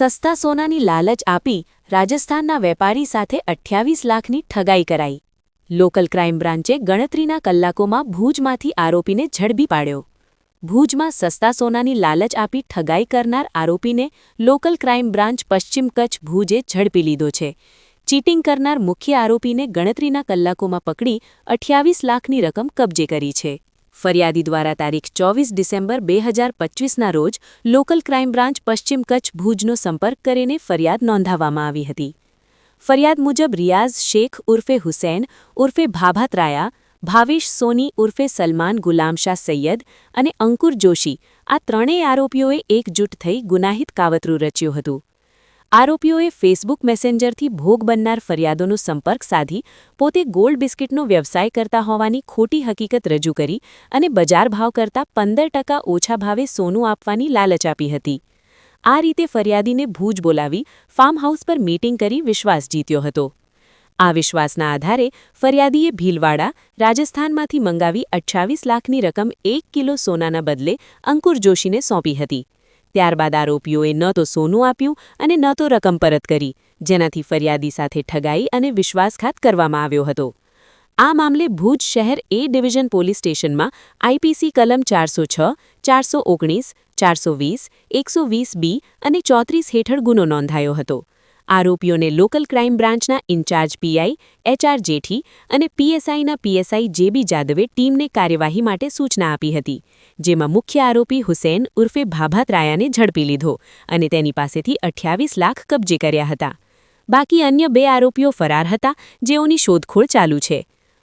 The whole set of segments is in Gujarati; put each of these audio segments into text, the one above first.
સસ્તા સોનાની લાલચ આપી રાજસ્થાનના વેપારી સાથે અઠ્યાવીસ લાખની ઠગાઈ કરાઈ. લોકલ ક્રાઇમ બ્રાન્ચે ગણતરીના કલાકોમાં ભુજમાંથી આરોપીને ઝડપી પાડ્યો. ભુજમાં સસ્તા સોનાની લાલચ આપી ઠગાઈ કરનાર આરોપીને લોકલ ક્રાઇમ બ્રાન્ચ પશ્ચિમ કચ્છ ભુજે ઝડપી લીધો છે. ચીટિંગ કરનાર મુખ્ય આરોપીને ગણતરીના કલાકોમાં પકડી અઠ્યાવીસ લાખની રકમ કબજે કરી છે. ફરિયાદી દ્વારા તારીખ ચોવીસ ડિસેમ્બર બે હજાર પચીસના રોજ લોકલ ક્રાઇમ બ્રાન્ચ પશ્ચિમ કચ્છ ભુજનો સંપર્ક કરીને ફરિયાદ નોંધાવવામાં આવી હતી. ફરિયાદ મુજબ રિયાઝ શેખ ઉર્ફે હુસૈન, ઉર્ફે ભાભાત્રાયા, ભાવેશ સોની ઉર્ફે સલમાન ગુલામશાહ સૈયદ અને અંકુર જોશી આ ત્રણેય આરોપીઓએ એકજૂટ થઈ ગુનાહિત કાવતરું રચ્યું હતું. આરોપીઓએ ફેસબુક મેસેન્જરથી ભોગ બનનાર ફરિયાદોનો સંપર્ક સાધી, પોતે ગોલ્ડ બિસ્કિટનો વ્યવસાય કરતા હોવાની ખોટી હકીકત રજૂ કરી અને બજાર ભાવ કરતાં પંદર ઓછા ભાવે સોનું આપવાની લાલચ આપી હતી. આ રીતે ફરિયાદીને ભૂજ બોલાવી ફાર્મ હાઉસ પર મીટિંગ કરી વિશ્વાસ જીત્યો હતો. આ વિશ્વાસના આધારે ફરિયાદીએ ભીલવાડા, રાજસ્થાનમાંથી મંગાવી અઠ્ઠાવીસ લાખની રકમ એક કિલો સોનાના બદલે અંકુર જોશીને સોંપી હતી. ત્યારબાદ આરોપીઓએ ન તો સોનું આપ્યું અને ન તો રકમ પરત કરી, જેનાથી ફરિયાદી સાથે ઠગાઈ અને વિશ્વાસઘાત કરવામાં આવ્યો હતો. આ મામલે ભુજ શહેર એ ડિવિઝન પોલીસ સ્ટેશનમાં આઈપીસી કલમ ચારસો છ, ચારસો ઓગણીસ, ચારસો વીસ, એકસો વીસ બી અને ચોત્રીસ હેઠળ ગુનો નોંધાયો હતો. આરોપીઓને લોકલ ક્રાઇમ બ્રાન્ચના ઇન્ચાર્જ પીઆઈ, એચઆર જેઠી અને પીએસઆઈના પીએસઆઈ જેબી જાદવે ટીમને કાર્યવાહી માટે સૂચના આપી હતી, જેમાં મુખ્ય આરોપી હુસૈન ઉર્ફે ભાભાત્રાયાને ઝડપી લીધો અને તેની પાસેથી અઠ્યાવીસ લાખ કબજે કર્યા હતા. બાકી અન્ય બે આરોપીઓ ફરાર હતા, જેઓની શોધખોળ ચાલુ છે.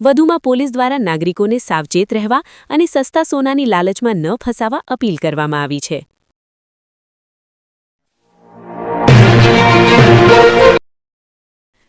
વધુમાં પોલીસ દ્વારા નાગરિકોને સાવચેત રહેવા અને સસ્તા સોનાની લાલચમાં ન ફસાવા અપીલ કરવામાં આવી છે.